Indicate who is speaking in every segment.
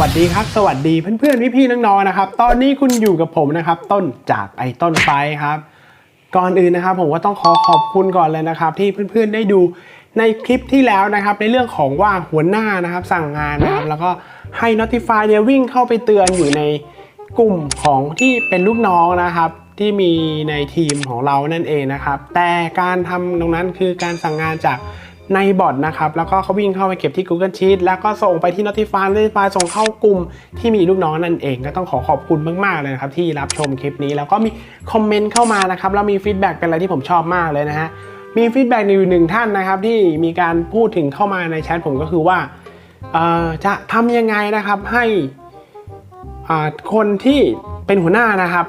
Speaker 1: วัสดีครับ สวัสดีเพื่อนๆพี่ๆน้องๆนะครับ ตอนนี้คุณอยู่กับผมนะครับ ต้นจากไอ้ต้นไฟครับ ก่อนอื่นนะครับ ผมก็ต้องขอขอบคุณก่อนเลยนะครับ ที่เพื่อนๆได้ดูในคลิปที่แล้วนะครับ ในเรื่องของว่าหัวหน้านะครับ สั่งงานนะครับ แล้วก็ให้ Notify เนี่ยวิ่งเข้าไปเตือนอยู่ในกลุ่มของที่เป็นลูกน้องนะครับ ที่มีในทีมของเรานั่นเองนะครับ แต่การทำตรงนั้นคือการสั่งงานจาก ในบอทนะครับแล้วก็เขาวิ่งเข้าไปเก็บที่ Google Sheet แล้วก็ส่งไปที่ Notify Notify ส่งเข้ากลุ่มที่มีลูกน้องนั่นเอง ก็ต้องขอขอบคุณมาก ๆ เลยนะครับ ที่รับชมคลิปนี้ แล้วก็มีคอมเมนต์เข้ามานะครับแล้วมีฟีดแบ็กเป็นอะไรที่ผมชอบมากเลยนะฮะมีฟีดแบ็กอยู่หนึ่งท่านนะครับที่มีการพูดถึงเข้ามาในแชทผมก็คือว่าจะทำยังไงนะครับให้คนที่เป็นหัวหน้านะครับ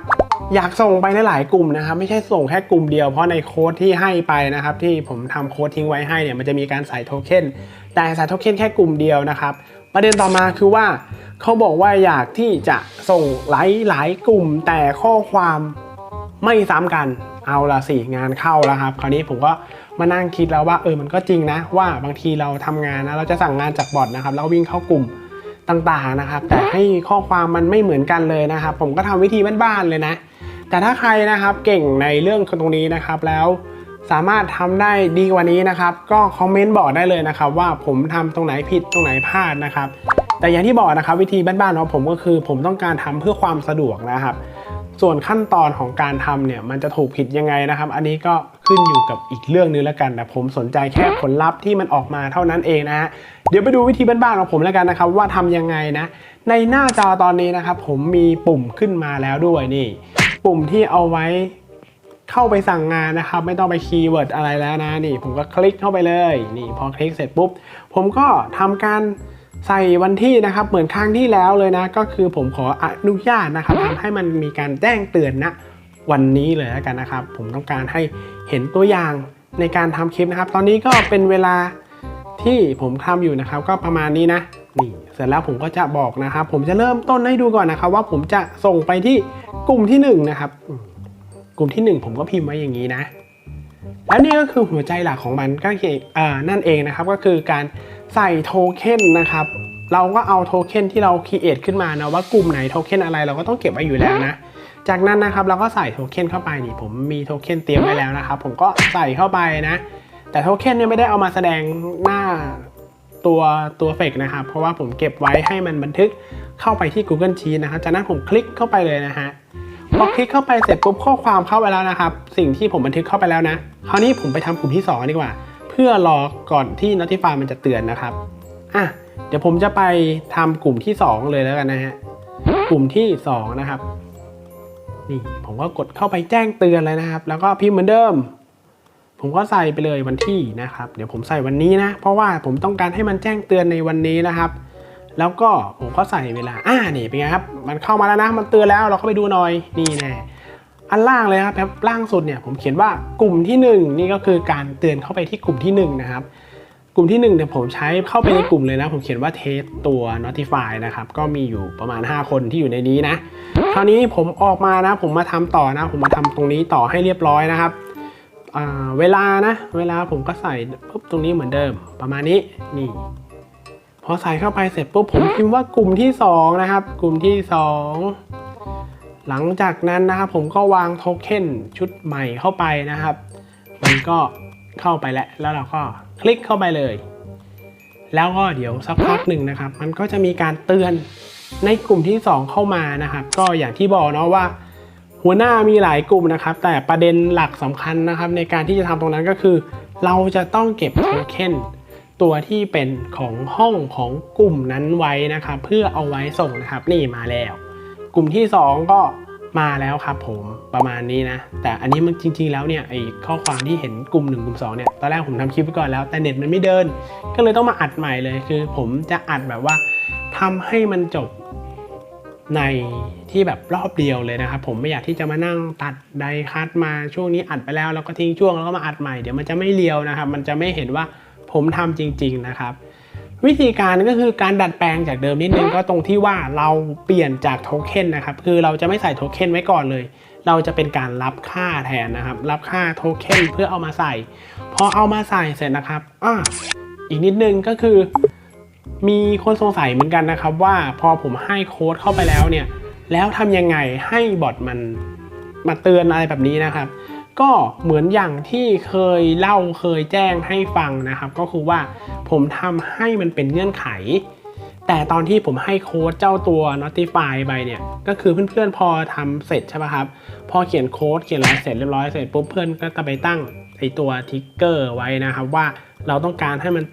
Speaker 1: อยากส่งไปหลายกลุ่มนะครับไม่ใช่ส่งแค่กลุ่มเดียวเพราะในโค้ดที่ให้ไปนะครับที่ผมทำโค้ดทิ้งไว้ให้เนี่ยมันจะมีการใส่โทเค็นแต่ใส่โทเค็นแค่กลุ่มเดียวนะครับประเด็นต่อมาคือว่าเขาบอกว่าอยากที่จะส่งหลายหลายกลุ่มแต่ข้อความไม่ซ้ำกันเอาละสิงานเข้าแล้วครับ คราวนี้ผมก็มานั่งคิดแล้วว่าเออมันก็จริงนะ ว่าบางทีเราทำงานนะเราจะสั่งงานจากบอทนะครับแล้ววิ่งเข้ากลุ่มต่างๆนะครับ แต่ให้ข้อความมันไม่เหมือนกันเลยนะครับ ผมก็ทำวิธีบ้านๆเลยนะ แต่ถ้าใครนะครับเก่งในเรื่องตรงนี้นะครับแล้วสามารถทำได้ดีกว่านี้นะครับ ก็คอมเมนต์บอกได้เลยนะครับ ว่าผมทำตรงไหนผิดตรงไหนพลาดนะครับ แต่อย่างที่บอกนะครับวิธีบ้านๆของผมก็คือ ผมต้องการทำเพื่อความสะดวกนะครับ ส่วนขั้นตอนของการทำเนี่ยมันจะถูกผิดยังไงนะครับ อันนี้ก็ขึ้นอยู่กับอีกเรื่องนึงแล้วกันแต่ผมสนใจแค่ผลลัพธ์ที่มันออกมาเท่านั้นเองนะฮะเดี๋ยวไปดูวิธีบ้านๆของผมแล้วกันนะครับ ว่าทำยังไงนะ ในหน้าจอตอนนี้นะครับ ผมมีปุ่มขึ้นมาแล้วด้วยนี่ ปุ่มที่เอาไว้เข้าไปสั่งงานนะครับ ไม่ต้องไปคีย์เวิร์ดอะไรแล้วนะนี่ ผมก็คลิกเข้าไปเลยนี่พอคลิกเสร็จปุ๊บ ผมก็ทำการใส่วันที่นะครับเหมือนครั้งที่แล้วเลยนะ ก็คือผมขออนุญาตนะครับทำให้มันมีการแจ้งเตือนนะวันนี้เลยแล้วกันนะครับ ผมต้องการให้เห็นตัวอย่างในการทำคลิปนะครับ ตอนนี้ก็เป็นเวลาที่ผมทำอยู่นะครับ ก็ประมาณนี้นะนี่เสร็จแล้วผมก็จะบอกนะครับ ผมจะเริ่มต้นให้ดูก่อนนะครับ ว่าผมจะส่งไปที่ กลุ่มที่หนึ่งนะครับกลุ่มที่หนึ่งผมก็พิมพ์ไว้อย่างนี้นะ และนี่ก็คือหัวใจหลักของมันก็คืออ่านั่นเองนะครับก็คือการใส่โทเค็นนะครับ เราก็เอาโทเค็นที่เราคีเอทขึ้นมานะว่ากลุ่มไหนโทเค็นอะไรเราก็ต้องเก็บไว้อยู่แล้วนะจากนั้นนะครับเราก็ใส่โทเค็นเข้าไปนี่ผมมีโทเค็นเตรียมไว้แล้วนะครับผมก็ใส่เข้าไปนะ แต่โทเค็นเนี่ยไม่ได้เอามาแสดงหน้าตัวตัวเฟกนะครับ เพราะว่าผมเก็บไว้ให้มันบันทึก เข้าไปที่ Google Sheet นะครับจากนั้นผมคลิกเข้าไปเลยนะฮะพอคลิกเข้าไปเสร็จปุ๊บข้อความเข้าไปแล้วนะครับ สิ่งที่ผมบันทึกเข้าไปแล้วนะคราวนี้ผมไปทำกลุ่มที่ 2 ดีกว่า เพื่อรอก่อนที่ Notify มันจะเตือนนะครับอะเดี๋ยวผมจะไปทำกลุ่มที่ 2 เลยแล้วกันนะฮะกลุ่มที่ 2 นะครับนี่ผมก็กดเข้าไปแจ้งเตือนเลยนะครับ แล้วก็พิมพ์เหมือนเดิม ผมก็ใส่ไปเลยวันที่นะครับ เดี๋ยวผมใส่วันนี้นะ เพราะว่าผมต้องการให้มันแจ้งเตือนในวันนี้นะครับ แล้วก็ผมก็ใส่เวลา อ่า นี่เป็นไงครับ มันเข้ามาแล้วนะ มันเตือนแล้วเราเข้าไปดูหน่อย นี่แน่อันล่างเลยครับแบบล่างสุดเนี่ยผมเขียนว่ากลุ่มที่ 1 นี่ก็คือการเตือนเข้าไปที่กลุ่มที่ 1 นะครับ กลุ่มที่1เนี่ยผมใช้เข้าไปในกลุ่มเลยนะ ผมเขียนว่าเทสตัว notify นะครับ ก็มีอยู่ประมาณ 5 คนที่อยู่ในนี้นะ คราวนี้ผมออกมานะ ผมมาทำต่อนะ ผมมาทำตรงนี้ต่อให้เรียบร้อยนะครับเวลานะ เวลาผมก็ใส่ปุ๊บตรงนี้เหมือนเดิม ประมาณนี้นี่ พอใส่เข้าไปเสร็จปุ๊บผมพิมพ์ว่ากลุ่มที่สองนะครับ กลุ่มที่สองหลังจากนั้นนะครับ ผมก็วางโทเค็นชุดใหม่เข้าไปนะครับ มันก็เข้าไปแล้วแล้วเราก็คลิกเข้าไปเลย แล้วก็เดี๋ยวสักพักหนึ่งนะครับ มันก็จะมีการเตือนในกลุ่มที่ 2 เข้ามานะครับ ก็อย่างที่บอกเนาะว่า หัวหน้ามีหลายกลุ่มนะครับ แต่ประเด็นหลักสำคัญนะครับ ในการที่จะทำตรงนั้นก็คือ เราจะต้องเก็บโทเค็น ตัวที่เป็นของห้องของกลุ่มนั้นไว้นะครับ เพื่อเอาไว้ส่งนะครับนี่มาแล้ว กลุ่มที่ 2 ก็มาแล้วครับผมประมาณนี้นะ แต่อันนี้มันจริง ๆ แล้วเนี่ยไอ้ข้อความที่เห็นกลุ่ม 1 กลุ่ม2เนี่ยตอนแรกผมทำคลิปไปก่อนแล้วแต่เน็ตมันไม่เดิน ก็เลยต้องมาอัดใหม่เลยคือ ผมจะอัดแบบว่าทำให้มันจบในที่แบบรอบเดียวเลยนะครับ ผมไม่อยากที่จะมานั่งตัดไดคัตมาช่วงนี้อัดไปแล้วแล้วก็ทิ้งช่วงแล้วก็มาอัดใหม่เดี๋ยวมันจะไม่เรียวนะครับ มันจะไม่เห็นว่า ผมทำจริง ๆนะครับ วิธีการก็คือการดัดแปลงจากเดิมนิดนึงก็ตรงที่ว่าเราเปลี่ยนจากโทเค็นนะครับคือเราจะไม่ใส่โทเค็นไว้ก่อนเลย เราจะเป็นการรับค่าแทนนะครับ รับค่าโทเค็นเพื่อเอามาใส่ พอเอามาใส่เสร็จนะครับอ่าอีกนิดนึงก็คือ มีคนสงสัยเหมือนกันนะครับ ว่าพอผมให้โค้ดเข้าไปแล้วเนี่ยแล้วทำยังไงให้บอทมันมาเตือนอะไรแบบนี้นะครับ ก็เหมือนอย่างที่เคยเล่าเคยแจ้งให้ฟังนะครับ ก็คือว่าผมทำให้มันเป็นเงื่อนไข แต่ตอนที่ผมให้โค้ดเจ้าตัว notify ไปเนี่ย ก็คือเพื่อนๆพอทำเสร็จใช่ไหมครับ พอเขียนโค้ดเขียนอะไรเสร็จเรียบร้อยเสร็จปุ๊บเพื่อนก็จะไปตั้งไอตัวทิกเกอร์ไว้นะครับว่าเราต้องการให้มัน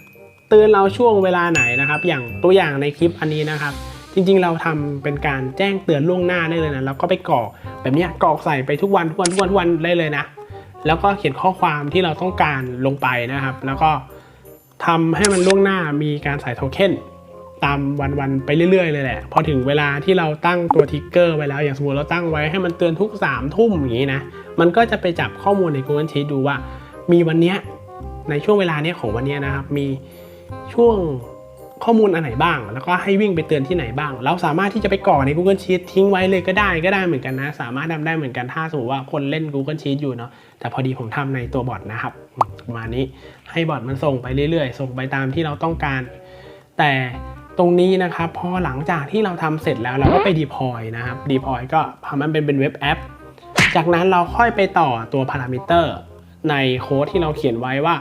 Speaker 1: เตือนเราช่วงเวลาไหนนะครับ อย่างตัวอย่างในคลิปอันนี้นะครับ จริงๆ เราทำเป็นการแจ้งเตือนล่วงหน้าได้เลยนะแล้วก็ไปกรอกแบบนี้กรอกใส่ไปทุกวันทุกวันทุกวันทุกวันได้เลยนะ แล้วก็เขียนข้อความที่เราต้องการลงไปนะครับ แล้วก็ทำให้มันล่วงหน้ามีการใส่โทเค็นตามวันๆไปเรื่อยๆเลยแหละพอถึงเวลาที่เราตั้งตัวทิกเกอร์ไว้แล้วอย่างสมมติเราตั้งไว้ให้มันเตือนทุก3ามทุ่มอย่างนี้นะมันก็จะไปจับข้อมูลใน Google Sheet ดูว่า มีวันเนี้ยในช่วงเวลาเนี้ยของวันเนี้ยนะครับมีช่วง ข้อมูลอันไหนบ้าง แล้วก็ให้วิ่งไปเตือนที่ไหนบ้าง เราสามารถที่จะไปก่อใน Google Sheet ทิ้งไว้เลยก็ได้ก็ได้เหมือนกันนะ สามารถทำได้เหมือนกันถ้าสมมติว่าคนเล่น Google Sheet อยู่เนาะแต่พอดีผมทำในตัวบอทนะครับประมาณนี้ให้บอทมันส่งไปเรื่อยๆ ส่งไปตามที่เราต้องการ แต่ตรงนี้นะครับพอหลังจากที่เราทำเสร็จแล้วเราก็ไป deploy นะครับ deploy ก็ทำมันเป็นเป็นเว็บแอป จากนั้นเราค่อยไปต่อตัวพารามิเตอร์ในโค้ดที่เราเขียนไว้ว่า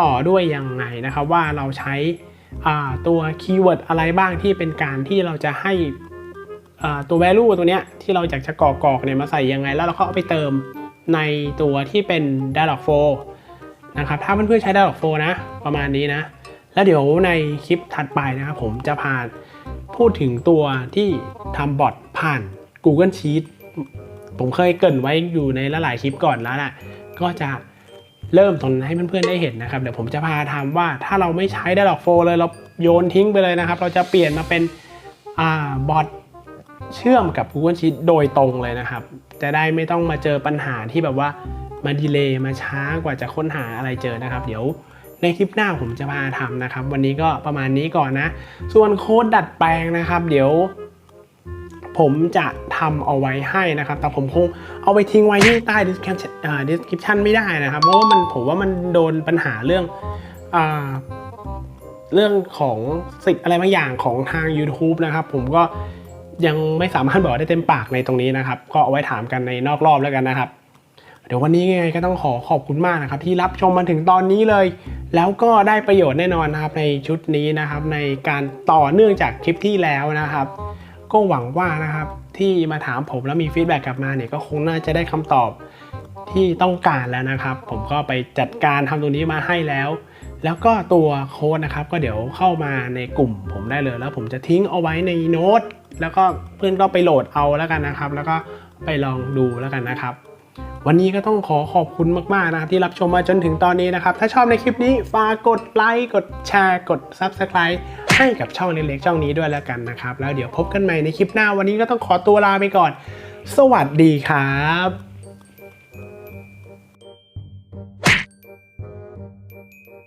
Speaker 1: ต่อด้วยยังไงนะครับว่าเราใช้ ตัวคีย์เวิร์ดอะไรบ้างที่เป็นการที่เราจะให้ตัว value ตัวเนี้ยที่เราอยากจะกรอกกรอกเนี่ยมาใส่ยังไง แล้วเราก็เอาไปเติมในตัวที่เป็น dialog flow นะครับถ้าเพื่อนๆใช้ dialog flow นะ ประมาณนี้นะ แล้วเดี๋ยวในคลิปถัดไปนะครับผมจะพาพูดถึงตัวที่ทำบอทผ่าน Google Sheet ผมเคยเกินไว้อยู่ในหลายคลิปก่อนแล้วแหละก็จะ เริ่มตรงนั้นให้เพื่อนๆได้เห็นนะครับเดี๋ยวผมจะพาทำว่าถ้าเราไม่ใช้ได้หรอกโฟเลยเราโยนทิ้งไปเลยนะครับ เราจะเปลี่ยนมาเป็นอบอทเชื่อมกับ Google Sheet โดยตรงเลยนะครับ จะได้ไม่ต้องมาเจอปัญหาที่แบบว่ามาดีเลย์มาช้ากว่าจะค้นหาอะไรเจอนะครับ เดี๋ยวในคลิปหน้าผมจะพาทำนะครับ วันนี้ก็ประมาณนี้ก่อนนะ ส่วนโค้ดดัดแปลงนะครับ เดี๋ยว ผมจะทำเอาไว้ให้นะครับ แต่ผมคงเอาไปทิ้งไว้ที่ใต้ description description ไม่ได้นะครับ เพราะว่ามันผมว่ามันโดนปัญหาเรื่องอเรื่องของสิทธิ์อะไรบางอย่างของทาง YouTube นะครับ ผมก็ยังไม่สามารถบอกได้เต็มปากในตรงนี้นะครับ ก็เอาไว้ถามกันในนอกรอบแล้วกันนะครับ เดี๋ยววันนี้ยังไงก็ต้องขอขอบคุณมากนะครับ ที่รับชมมาถึงตอนนี้เลย แล้วก็ได้ประโยชน์แน่นอนนะครับในชุดนี้นะครับ ในการต่อเนื่องจากคลิปที่แล้วนะครับ ก็หวังว่านะครับที่มาถามผมแล้วมีฟีดแบ็กกลับมาเนี่ยก็คงน่าจะได้คำตอบที่ต้องการแล้วนะครับ ผมก็ไปจัดการทำตรงนี้มาให้แล้ว แล้วก็ตัวโค้ดนะครับก็เดี๋ยวเข้ามาในกลุ่มผมได้เลย แล้วผมจะทิ้งเอาไว้ในโน้ตแล้วก็เพื่อนก็ไปโหลดเอาแล้วกันนะครับ แล้วก็ไปลองดูแล้วกันนะครับวันนี้ก็ต้องขอขอบคุณมากๆนะครับที่รับชมมาจนถึงตอนนี้นะครับ ถ้าชอบในคลิปนี้ฝากกดไลค์กดแชร์กด Subscribe ให้กับช่องเล็กๆช่องนี้ด้วยแล้วกันนะครับ แล้วเดี๋ยวพบกันใหม่ในคลิปหน้าวันนี้ก็ต้องขอตัวลาไปก่อน สวัสดีครับ